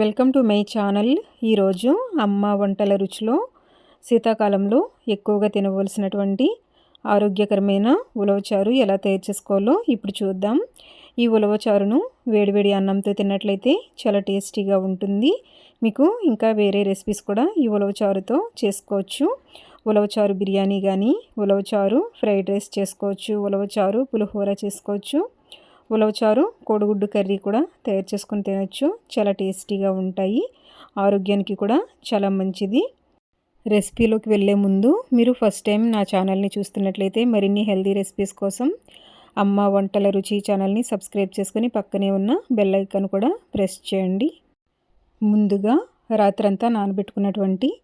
Welcome to my channel. ఈరోజు అమ్మ వంటల రుచిలో శీతాకాలంలో ఎక్కువగా తినవలసినటువంటి ఆరోగ్యకరమైన ఉలవచారు ఎలా తయారు చేసుకోవాలో ఇప్పుడు చూద్దాం. ఈ ఉలవచారును వేడివేడి అన్నంతో తిన్నట్లయితే చాలా టేస్టీగా ఉంటుంది. మీకు ఇంకా వేరే రెసిపీస్ కూడా ఈ ఉలవచారుతో చేసుకోవచ్చు. ఉలవచారు బిర్యానీ కానీ ఉలవచారు ఫ్రైడ్ రైస్ చేసుకోవచ్చు ఉలవచారు పులిహోర చేసుకోవచ్చు. ఉలవచారు కోడిగుడ్డు కర్రీ కూడా తయారు చేసుకొని తినచ్చు. చాలా టేస్టీగా ఉంటాయి. ఆరోగ్యానికి కూడా చాలా మంచిది. రెసిపీలోకి వెళ్ళే ముందు మీరు ఫస్ట్ టైం నా ఛానల్ని చూస్తున్నట్లయితే మరిన్ని హెల్దీ రెసిపీస్ కోసం అమ్మ వంటల రుచి ఛానల్ని సబ్స్క్రైబ్ చేసుకుని పక్కనే ఉన్న బెల్ ఐకాన్ కూడా ప్రెస్ చేయండి. ముందుగా రాత్రంతా నానబెట్టుకున్నటువంటి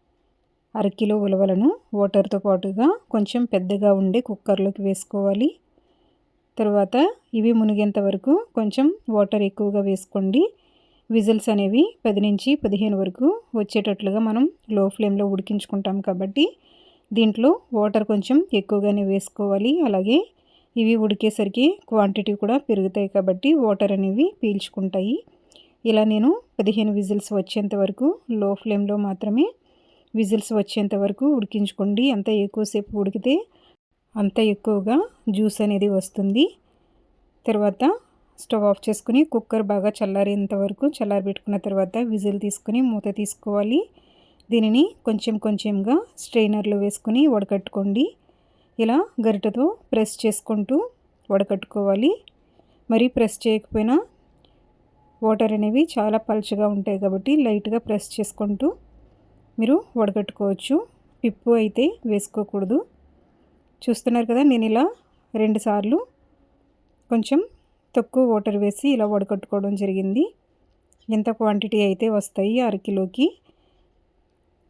అరకిలో ఉలవలను వాటర్తో పాటుగా కొంచెం పెద్దగా ఉండే కుక్కర్లోకి వేసుకోవాలి. తర్వాత ఇవి మునిగేంత వరకు కొంచెం వాటర్ ఎక్కువగా వేసుకోండి. విజిల్స్ అనేవి పది నుంచి పదిహేను వరకు వచ్చేటట్లుగా మనం లో ఫ్లేమ్లో ఉడికించుకుంటాం కాబట్టి దీంట్లో వాటర్ కొంచెం ఎక్కువగానే వేసుకోవాలి. అలాగే ఇవి ఉడికేసరికి క్వాంటిటీ కూడా పెరుగుతాయి కాబట్టి వాటర్ అనేవి పీల్చుకుంటాయి. ఇలా నేను పదిహేను విజిల్స్ వచ్చేంత వరకు లో ఫ్లేమ్లో మాత్రమే విజిల్స్ వచ్చేంత వరకు ఉడికించుకోండి. అంత ఎక్కువసేపు ఉడికితే అంత ఎక్కువగా జ్యూస్ అనేది వస్తుంది. తర్వాత స్టవ్ ఆఫ్ చేసుకుని కుక్కర్ బాగా చల్లారేంత వరకు చల్లారబెట్టుకున్న తర్వాత విజిల్ తీసుకుని మూత తీసుకోవాలి. దీనిని కొంచెం కొంచెంగా స్ట్రైనర్లో వేసుకుని వడకట్టుకోండి. ఇలా గరిటతో ప్రెస్ చేసుకుంటూ వడకట్టుకోవాలి. మరి ప్రెస్ చేయకపోయినా వాటర్ అనేవి చాలా పలుచగా ఉంటాయి కాబట్టి లైట్గా ప్రెస్ చేసుకుంటూ మీరు వడకట్టుకోవచ్చు. పిప్పు అయితే వేసుకోకూడదు. చూస్తున్నారు కదా నేను ఇలా రెండుసార్లు కొంచెం తక్కువ వాటర్ వేసి ఇలా వడకట్టుకోవడం జరిగింది. ఎంత క్వాంటిటీ అయితే వస్తాయి అరకిలోకి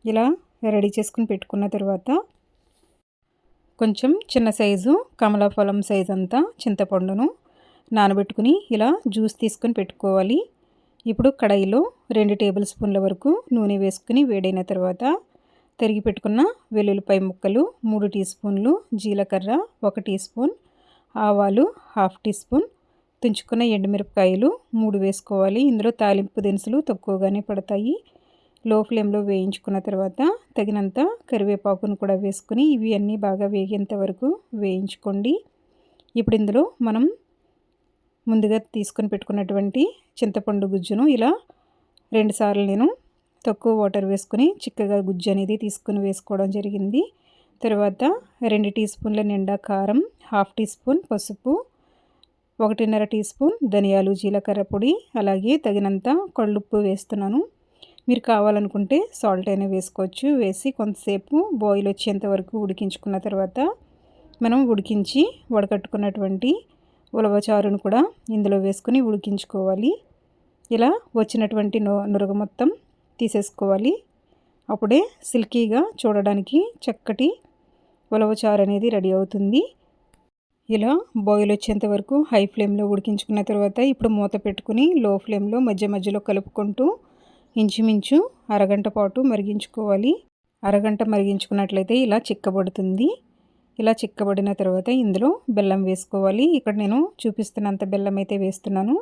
ఇలా రెడీ చేసుకుని పెట్టుకున్న తర్వాత కొంచెం చిన్న సైజు కమలాఫలం సైజ్ అంతా చింతపండును నానబెట్టుకుని ఇలా జ్యూస్ తీసుకొని పెట్టుకోవాలి. ఇప్పుడు కడాయిలో రెండు టేబుల్ స్పూన్ల వరకు నూనె వేసుకుని వేడైన తర్వాత తరిగి పెట్టుకున్న వెల్లుల్లిపాయ ముక్కలు మూడు టీ స్పూన్లు జీలకర్ర ఒక టీ స్పూన్ ఆవాలు హాఫ్ టీ స్పూన్ తుంచుకున్న ఎండుమిరపకాయలు మూడు వేసుకోవాలి. ఇందులో తాలింపు దినుసులు తక్కువగానే పడతాయి. లో ఫ్లేమ్లో వేయించుకున్న తర్వాత తగినంత కరివేపాకును కూడా వేసుకుని ఇవి అన్నీ బాగా వేగేంత వరకు వేయించుకోండి. ఇప్పుడు ఇందులో మనం ముందుగా తీసుకొని పెట్టుకున్నటువంటి చింతపండు గుజ్జును ఇలా రెండుసార్లు నేను తక్కువ వాటర్ వేసుకుని చిక్కగా గుజ్జు అనేది తీసుకుని వేసుకోవడం జరిగింది. తర్వాత రెండు టీ స్పూన్ల నిండా కారం హాఫ్ టీ స్పూన్ పసుపు ఒకటిన్నర టీ స్పూన్ ధనియాలు జీలకర్ర పొడి అలాగే తగినంత కళ్ళుప్పు వేస్తున్నాను. మీరు కావాలనుకుంటే సాల్ట్ అయినా వేసుకోవచ్చు. వేసి కొంతసేపు బాయిల్ వచ్చేంత వరకు ఉడికించుకున్న తర్వాత మనం ఉడికించి వడకట్టుకున్నటువంటి ఉలవచారును కూడా ఇందులో వేసుకుని ఉడికించుకోవాలి. ఇలా వచ్చినటువంటి నురగ మొత్తం తీసేసుకోవాలి. అప్పుడే సిల్కీగా చూడడానికి చక్కటి ఉలవచారు అనేది రెడీ అవుతుంది. ఇలా బాయిల్ వచ్చేంత వరకు హై ఫ్లేమ్లో ఉడికించుకున్న తర్వాత ఇప్పుడు మూత పెట్టుకుని లో ఫ్లేమ్లో మధ్య మధ్యలో కలుపుకుంటూ ఇంచుమించు అరగంట పాటు మరిగించుకోవాలి. అరగంట మరిగించుకున్నట్లయితే ఇలా చిక్కబడుతుంది. ఇలా చిక్కబడిన తర్వాత ఇందులో బెల్లం వేసుకోవాలి. ఇక్కడ నేను చూపిస్తున్నంత బెల్లం అయితే వేస్తున్నాను.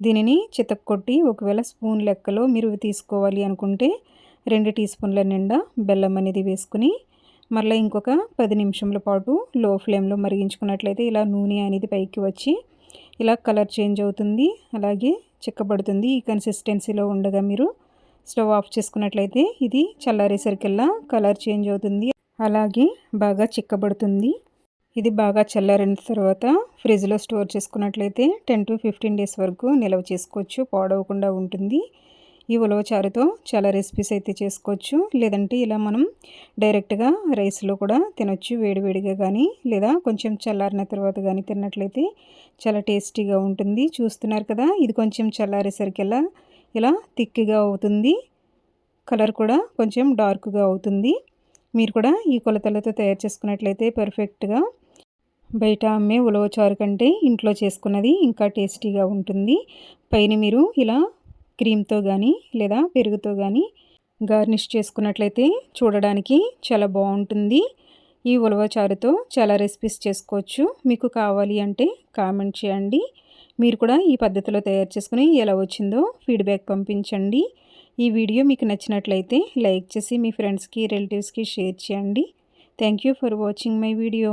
దీనిని చితక్కొట్టి ఒకవేళ స్పూన్ లెక్కలో మీరు తీసుకోవాలి అనుకుంటే రెండు టీ స్పూన్ల నిండా బెల్లం అనేది వేసుకుని మళ్ళీ ఇంకొక పది నిమిషంల పాటు లో ఫ్లేమ్లో మరిగించుకున్నట్లయితే ఇలా నూనె అనేది పైకి వచ్చి ఇలా కలర్ చేంజ్ అవుతుంది అలాగే చిక్కబడుతుంది. ఈ కన్సిస్టెన్సీలో ఉండగా మీరు స్టవ్ ఆఫ్ చేసుకున్నట్లయితే ఇది చల్లారేసరికల్లా కలర్ చేంజ్ అవుతుంది. అలాగే బాగా చిక్కబడుతుంది. ఇది బాగా చల్లారిన తర్వాత ఫ్రిడ్జ్లో స్టోర్ చేసుకున్నట్లయితే టెన్ టు ఫిఫ్టీన్ డేస్ వరకు నిల్వ చేసుకోవచ్చు పాడవకుండా ఉంటుంది. ఈ ఉలవచారుతో చాలా రెసిపీస్ అయితే చేసుకోవచ్చు. లేదంటే ఇలా మనం డైరెక్ట్గా రైస్లో కూడా తినొచ్చు వేడివేడిగా కానీ లేదా కొంచెం చల్లారిన తర్వాత కానీ తిన్నట్లయితే చాలా టేస్టీగా ఉంటుంది. చూస్తున్నారు కదా ఇది కొంచెం చల్లారేసరికల్లా ఇలా థిక్గా అవుతుంది. కలర్ కూడా కొంచెం డార్క్గా అవుతుంది. మీరు కూడా ఈ కొలతలతో తయారు చేసుకున్నట్లయితే పర్ఫెక్ట్గా బయట అమ్మే ఉలవచారు కంటే ఇంట్లో చేసుకున్నది ఇంకా టేస్టీగా ఉంటుంది. పైన మీరు ఇలా క్రీమ్తో కానీ లేదా పెరుగుతో కానీ గార్నిష్ చేసుకున్నట్లయితే చూడడానికి చాలా బాగుంటుంది. ఈ ఉలవచారుతో చాలా రెసిపీస్ చేసుకోవచ్చు. మీకు కావాలి అంటే కామెంట్ చేయండి. మీరు కూడా ఈ పద్ధతిలో తయారు చేసుకుని ఎలా వచ్చిందో ఫీడ్బ్యాక్ పంపించండి. ఈ వీడియో మీకు నచ్చినట్లయితే లైక్ చేసి మీ ఫ్రెండ్స్కి రిలేటివ్స్కి షేర్ చేయండి. Thank you for watching my video.